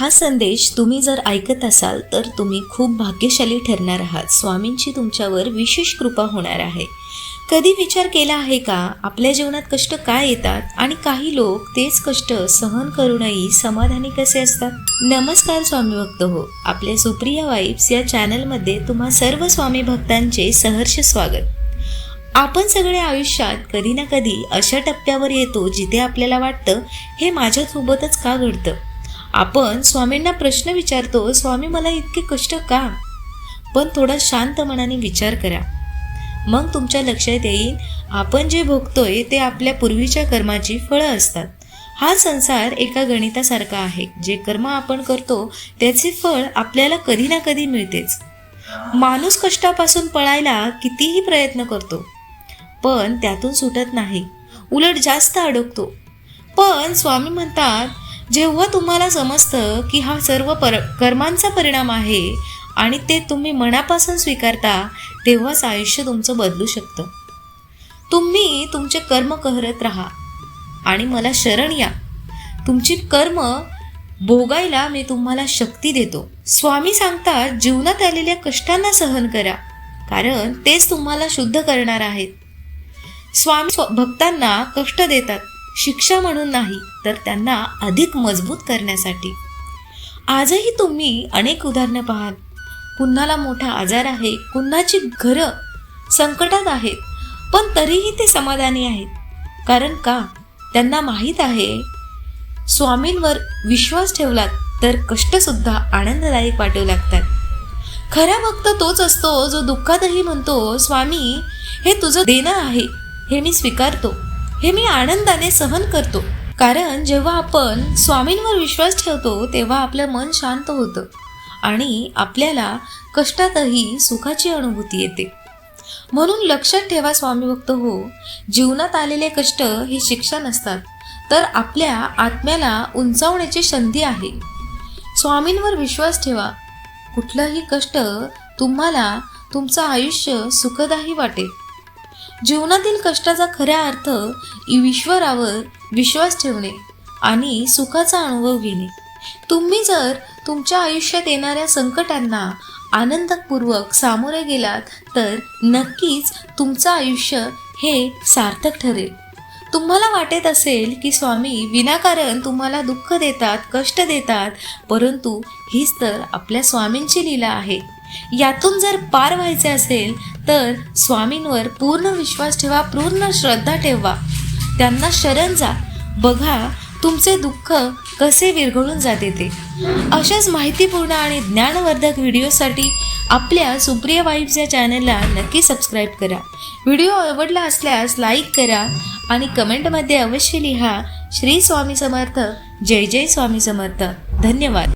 हा संदेश तुम्ही जर ऐकत असाल तर तुम्ही खूप भाग्यशाली ठरणार आहात. स्वामींची तुमच्यावर विशेष कृपा होणार आहे. कधी विचार केला आहे का? आपल्या जीवनात कष्ट काय येतात? आणि काही लोक तेच कष्ट सहन करूनही समाधानी कसे असतात? नमस्कार स्वामी भक्त हो. आपल्या सुप्रिया वाईब्स या चॅनलमध्ये तुम्हा सर्व स्वामी भक्तांचे सहर्ष स्वागत. आपण सगळ्या आयुष्यात कधी ना कधी अशा टप्प्यावर येतो जिथे आपल्याला वाटतं हे माझ्यासोबतच का घडतं? आपण स्वामींना प्रश्न विचारतो स्वामी मला इतके कष्ट का? पण थोडा शांत मनाने विचार करा. मग तुमच्या लक्षात येईल आपण जे भोगतोय ते आपल्या पूर्वीच्या कर्माची फळं असतात. हा संसार एका गणितासारखा आहे. जे कर्म आपण करतो त्याचे फळ आपल्याला कधी ना कधी मिळतेच. माणूस कष्टापासून पळायला कितीही प्रयत्न करतो पण त्यातून सुटत नाही. उलट जास्त अडकतो. पण स्वामी म्हणतात जेव्हा तुम्हाला समजतं की हा सर्व पर कर्मांचा परिणाम आहे आणि ते तुम्ही मनापासून स्वीकारता तेव्हाच आयुष्य तुमचं बदलू शकतं. तुम्ही तुमचे कर्म करत राहा आणि मला शरण या. तुमची कर्म भोगायला मी तुम्हाला शक्ती देतो. स्वामी सांगतात जीवनात आलेल्या कष्टांना सहन करा कारण तेच तुम्हाला शुद्ध करणार आहेत. स्वामी स्व- भक्तांना कष्ट देतात. शिक्षा म्हणून नाही तर त्यांना अधिक मजबूत करण्यासाठी. आजही तुम्ही अनेक उदाहरणं पाहाल. कुन्हाला मोठा आजार आहे कुन्हाची घरं संकटात आहेत पण तरीही ते समाधानी आहेत. कारण का? त्यांना माहीत आहे स्वामींवर विश्वास ठेवलात तर कष्टसुद्धा आनंददायक वाटू लागतात. खरा भक्त तोच असतो जो दुःखातही म्हणतो स्वामी हे तुझं देणं आहे हे मी स्वीकारतो. हे मी आनंदाने सहन करतो. कारण जेव्हा आपण स्वामींवर विश्वास ठेवतो तेव्हा आपलं मन शांत होतं आणि आपल्याला कष्टातही सुखाची अनुभूती येते. म्हणून लक्षात ठेवा स्वामी भक्त हो जीवनात आलेले कष्ट हे शिक्षा नसतात तर आपल्या आत्म्याला उंचावण्याची संधी आहे. स्वामींवर विश्वास ठेवा. कुठलंही कष्ट तुम्हाला तुमचं आयुष्य सुखदायी वाटेल. जीवनातील कष्टाचा खरा अर्थ ईश्वरावर विश्वास ठेवणे आणि सुखाचा अनुभव घेणे. तुम्ही जर तुमच्या आयुष्यात येणाऱ्या संकटांना आनंदपूर्वक सामोरे गेलात तर नक्कीच तुमचं आयुष्य हे सार्थक ठरेल. तुम्हाला वाटत असेल की स्वामी विनाकारण तुम्हाला दुःख देतात कष्ट देतात परंतु हीच तर आपल्या स्वामींची लीला आहे. यातून जर पार व्हायचे असेल तर स्वामींवर पूर्ण विश्वास ठेवा पूर्ण श्रद्धा ठेवा. त्यांना शरण जा. बघा तुमचे दुःख कसे विरघळून जाते ते. अशाच माहितीपूर्ण आणि ज्ञानवर्धक व्हिडिओसाठी आपल्या सुप्रिया वाईब्स या चॅनलला नक्की सबस्क्राईब करा. व्हिडिओ आवडला असल्यास लाईक करा आणि कमेंटमध्ये अवश्य लिहा श्री स्वामी समर्थ जय जय स्वामी समर्थ. धन्यवाद.